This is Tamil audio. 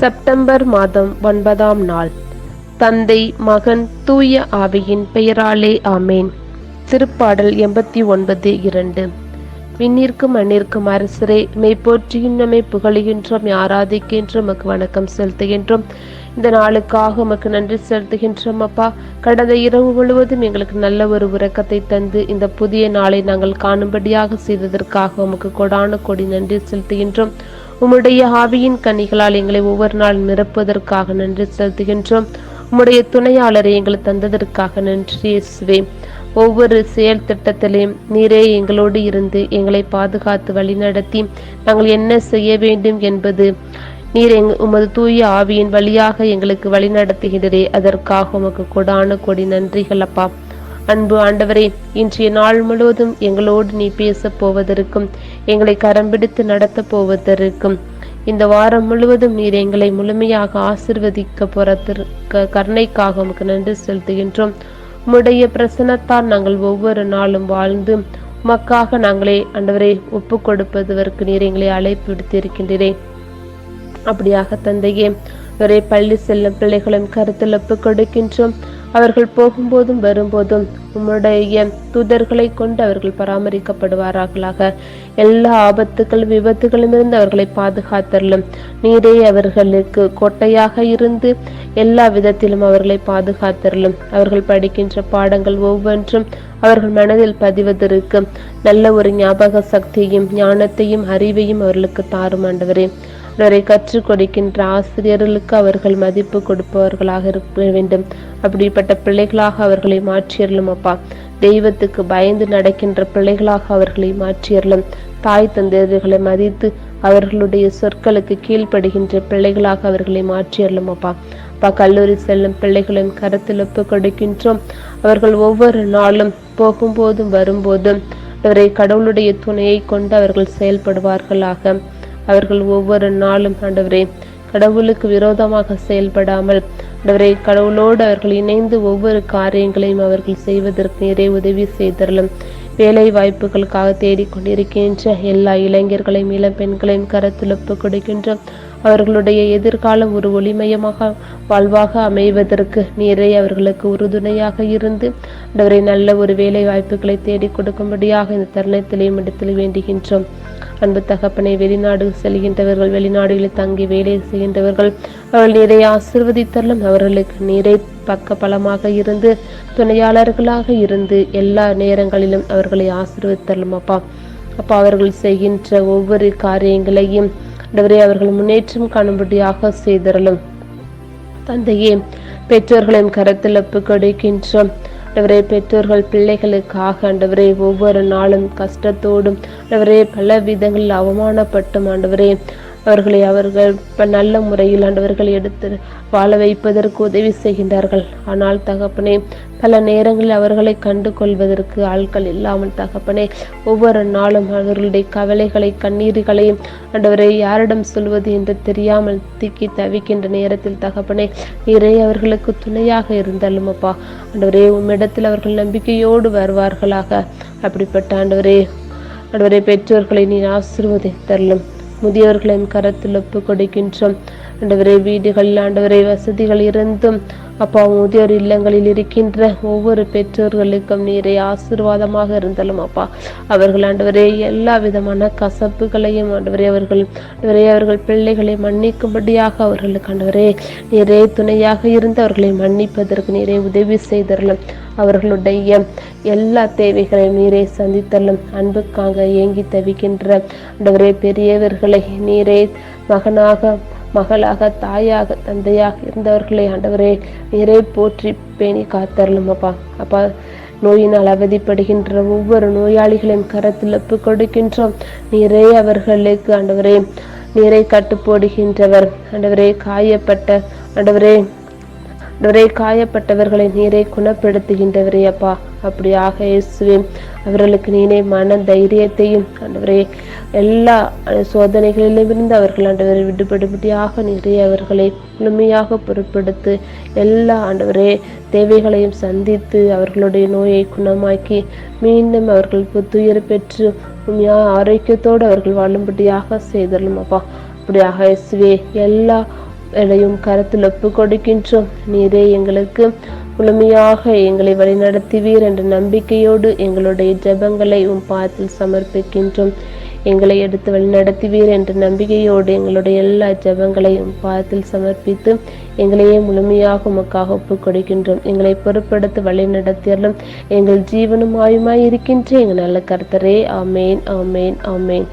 செப்டம்பர் மாதம் ஒன்பதாம் நாள். தந்தை மகன் தூய ஆவியின் பெயராலே ஆமேன். திருப்பாடல் எண்பத்தி ஒன்பது இரண்டு. விண்ணிற்கும் மண்ணிற்கும் அரசரே மெய் போற்றியும் புகழுகின்றோம் ஆராதிக்கின்றோம் உமக்கு வணக்கம் செலுத்துகின்றோம். இந்த நாளுக்காக உமக்கு நன்றி செலுத்துகின்றோம் அப்பா. கடந்த இரவு முழுவதும் எங்களுக்கு நல்ல ஒரு உறக்கத்தை தந்து இந்த புதிய நாளை நாங்கள் காணும்படியாக செய்ததற்காக உமக்கு கொடான கொடி நன்றி செலுத்துகின்றோம். உம்முடைய ஆவியின் கனிகளால் எங்களை ஒவ்வொரு நாள் நிரப்புவதற்காக நன்றி செலுத்துகின்றோம். உம்முடைய துணையாளரை எங்களுக்கு தந்ததற்காக நன்றி இயேசுவே. ஒவ்வொரு செயல் திட்டத்திலையும் நீரே எங்களோடு இருந்து எங்களை பாதுகாத்து வழிநடத்தி நாங்கள் என்ன செய்ய வேண்டும் என்பது நீர் எங் உமது தூய ஆவியின் வழியாக எங்களுக்கு வழிநடத்துகிறதே அதற்காக உமக்கு கொடான கொடி நன்றிகள் அப்பா. அன்பு ஆண்டவரே இன்றைய நாள் முழுவதும் எங்களோடு நீ பேசப் போவதற்கும் எங்களை கரம் பிடித்து நடத்தப் போவதற்கும் இந்த வாரம் முழுவதும் நீர் எங்களை முழுமையாக ஆசிர்வதிக்க போறதற்கு கருணைக்காக உமக்கு நன்றி செலுத்துகின்றோம். உம்முடைய பிரசனத்தால் நாங்கள் ஒவ்வொரு நாளும் வாழ்ந்து உமக்காக நாங்களே ஆண்டவரை ஒப்பு கொடுப்பதற்கு நீர் எங்களை அழைப்பு விடுத்திருக்கின்றேன் அப்படியாக தந்தையே ஒரே பள்ளி செல்லும் பிள்ளைகளும் கருத்தில் ஒப்பு கொடுக்கின்றோம். அவர்கள் போகும்போதும் வரும்போதும் உம்முடைய தூதர்களை கொண்டு அவர்கள் பராமரிக்கப்படுவார்களாக எல்லா ஆபத்துகளும் விபத்துகளும் இருந்து அவர்களை பாதுகாத்தரலும் நீரே அவர்களுக்கு கோட்டையாக இருந்து எல்லா விதத்திலும் அவர்களை பாதுகாத்தரலும் அவர்கள் படிக்கின்ற பாடங்கள் ஒவ்வொன்றும் அவர்கள் மனதில் பதிவதற்கு நல்ல ஒரு ஞாபக சக்தியையும் ஞானத்தையும் அறிவையும் அவர்களுக்கு தாரும் ஆண்டவரே. அவரை கற்றுக் கொடுக்கின்ற ஆசிரியர்களுக்கு அவர்கள் மதிப்பு கொடுப்பவர்களாக இருக்க வேண்டும். அப்படிப்பட்ட பிள்ளைகளாக அவர்களை மாற்றியறலும் அப்பா. தெய்வத்துக்கு பயந்து நடக்கின்ற பிள்ளைகளாக அவர்களை மாற்றியறலும் தாய் தந்தையர்களை மதித்து அவர்களுடைய சொற்களுக்கு கீழ்ப்படுகின்ற பிள்ளைகளாக அவர்களை மாற்றியறலும் அப்பா. அப்பா கல்லூரி செல்லும் பிள்ளைகளையும் கருத்தில் ஒப்பு கொடுக்கின்றோம். அவர்கள் ஒவ்வொரு நாளும் போகும்போதும் வரும்போதும் அவரை கடவுளுடைய துணையை கொண்டு அவர்கள் செயல்படுவார்களாக. அவர்கள் ஒவ்வொரு நாளும் ஆண்டவரே கடவுளுக்கு விரோதமாக செயல்படாமல் ஆண்டவரே கடவுளோடு அவர்கள் இணைந்து ஒவ்வொரு காரியங்களையும் அவர்கள் செய்வதற்கு நிறைய உதவி செய்தரலும். வேலை வாய்ப்புகளுக்காக தேடிக்கொண்டிருக்கின்ற எல்லா இளைஞர்களையும் இளம் பெண்களையும் கருத்தில் கொடுக்கின்ற அவர்களுடைய எதிர்காலம் ஒரு ஒளிமயமாக வாழ்வாக அமைவதற்கு நீரே அவர்களுக்கு உறுதுணையாக இருந்து ஆண்டவரை நல்ல ஒரு வேலை வாய்ப்புகளை தேடி கொடுக்கும்படியாக இந்த தருணத்திலேயும் இடத்தில் வேண்டுகின்றோம். அன்பு தகப்பனை வெளிநாடு செல்கின்றவர்கள் வெளிநாடுகளில் தங்கி வேலை செய்கின்றவர்கள் அவர்கள் நீரை ஆசிர்வதித்தரலும் அவர்களுக்கு நீரை பக்க பலமாக இருந்து துணையாளர்களாக இருந்து எல்லா நேரங்களிலும் அவர்களை ஆசிர்வதித்தரலும் அப்பா. அப்பா அவர்கள் செய்கின்ற ஒவ்வொரு காரியங்களையும் ஆண்டவரே அவர்கள் முன்னேற்றம் காணும்படியாக செய்தரலும். தந்தையே பெற்றோர்களின் கரத்தில் ஒப்பு கொடுக்கின்றோம் ஆண்டவரே பெற்றோர்கள் பிள்ளைகளுக்காக ஆண்டவரே ஒவ்வொரு நாளும் கஷ்டத்தோடும் ஆண்டவரே பல விதங்களில் அவமானப்பட்டும் ஆண்டவரே. அவர்களை அவர்கள் இப்போ நல்ல முறையில் ஆண்டவர்கள் எடுத்து வாழ வைப்பதற்கு உதவி செய்கின்றார்கள். ஆனால் தகப்பனே பல நேரங்களில் அவர்களை கண்டு கொள்வதற்கு ஆட்கள் இல்லாமல் தகப்பனே ஒவ்வொரு நாளும் அவர்களுடைய கவலைகளை கண்ணீர்களையும் ஆண்டவரை யாரிடம் சொல்வது என்று தெரியாமல் திக்கி தவிக்கின்ற நேரத்தில் தகப்பனே நீரே அவர்களுக்கு துணையாக இருந்தாலும் அப்பா ஆண்டவரே உம்மிடத்தில் அவர்கள் நம்பிக்கையோடு வருவார்களாக. அப்படிப்பட்ட ஆண்டவரே ஆண்டவரே பெற்றோர்களை நீ ஆசீர்வதித்தரலும். முதியோர்களின் கரத்தில் ஒப்பு கொடுக்கின்றோம். ஆண்டவரை வீடுகளில் ஆண்டவரை வசதிகள் இருந்தும் அப்பா முதியோர் இல்லங்களில் இருக்கின்ற ஒவ்வொரு பெற்றோர்களுக்கும் நீரை ஆசீர்வாதமாக இருந்தாலும் அப்பா. அவர்கள் ஆண்டவரே எல்லா விதமான கசப்புகளையும் ஆண்டவரே அவர்கள் ஆண்டவரே அவர்கள் பிள்ளைகளை மன்னிக்கும்படியாக அவர்களுக்கு ஆண்டவரே நீரே துணையாக இருந்து அவர்களை மன்னிப்பதற்கு நீரே உதவி செய்தரலும். அவர்களுடைய எல்லா தேவைகளையும் நீரே சந்தித்தரலும். அன்புக்காக ஏங்கி தவிக்கின்ற ஆண்டவரே பெரியவர்களை நீரே மகனாக மகளாக தாயாக தந்தையாக இருந்தவர்களை ஆண்டவரே நீரை போற்றி பேணி காத்தரலும் அப்பா. அப்பா நோயினால் அவதிப்படுகின்ற ஒவ்வொரு நோயாளிகளையும் கரத்தில் ஒப்பு கொடுக்கின்றோம். நீரே அவர்களுக்கு ஆண்டவரே நீரை கட்டுப்போடுகின்றவர் ஆண்டவரே காயப்பட்ட ஆண்டவரே நிறைய காயப்பட்டவர்களை நீரை குணப்படுத்துகின்றவரே அப்பா. அப்படியாக இயேசுவே அவர்களுக்கு நீனே மன தைரியத்தையும் ஆண்டவரே எல்லா சோதனைகளிலிருந்து அவர்கள் ஆண்டவரை விடுபடுபடியாக நிறைய அவர்களை முழுமையாக பொருட்படுத்து எல்லா ஆண்டவரே தேவைகளையும் சந்தித்து அவர்களுடைய நோயை குணமாக்கி மீண்டும் அவர்கள் புத்துயிர் பெற்று உண்மையாக ஆரோக்கியத்தோடு அவர்கள் வாழும்படியாக செய்தலும் அப்பா. அப்படியாக இயேசுவே எல்லா எடையும் கருத்தில் ஒப்பு கொடுக்கின்றோம் நீரே எங்களுக்கு முழுமையாக எங்களை வழிநடத்துவீர் என்ற நம்பிக்கையோடு எங்களுடைய ஜெபங்களை உம் பாதத்தில் சமர்ப்பிக்கின்றோம். எங்களை எடுத்து வழிநடத்துவீர் என்ற நம்பிக்கையோடு எங்களுடைய எல்லா ஜெபங்களையும் பாதத்தில் சமர்ப்பித்து எங்களையே முழுமையாக உமக்காக ஒப்புக் கொடுக்கின்றோம் எங்களை பொறுப்படுத்தி வழிநடத்தியாலும் எங்கள் ஜீவனும் ஆயுமாய் இருக்கின்ற எங்கள் நல்ல கர்த்தரே. ஆமேன் ஆமேன் ஆமேன்.